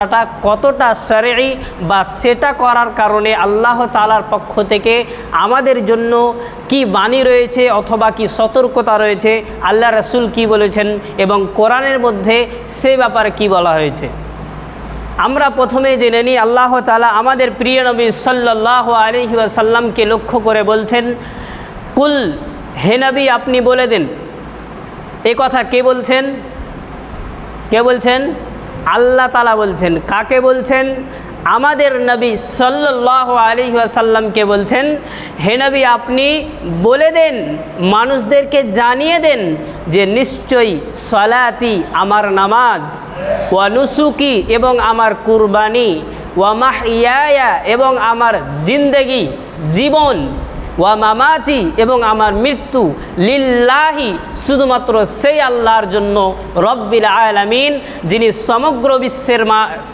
টা কতটা সারি বা সেটা করার কারণে আল্লাহ তালার পক্ষ থেকে আমাদের জন্য কি বাণী রয়েছে অথবা কি সতর্কতা রয়েছে, আল্লাহ রসুল কি বলেছেন এবং কোরআনের মধ্যে সে ব্যাপারে কি বলা হয়েছে। আমরা প্রথমে জেনে নিই, আল্লাহ তালা আমাদের প্রিয় নবী সাল্লাহ আলহি আসাল্লামকে লক্ষ্য করে বলছেন, কুল, হে নবী, আপনি বলে দিন। এ কথা কে বলছেন? কে বলছেন? আল্লাহ তালা বলছেন, কাকে বলছেন? আমাদের নবী সাল্লাহ আলী আসাল্লামকে বলছেন, হে নবী, আপনি বলে দেন, মানুষদেরকে জানিয়ে দেন যে নিশ্চয়ই সলাতি আমার নামাজ, ওয়া নুসুকি এবং আমার কুরবানি, ওয়া মাহিয়া এবং আমার জিন্দেগি, জীবন ওয়া মামাতি এবং আমার মৃত্যু লিল্লাহি, শুধুমাত্র সেই আল্লাহর জন্য রব্বিল আলামিন, যিনি সমগ্র বিশ্বের মা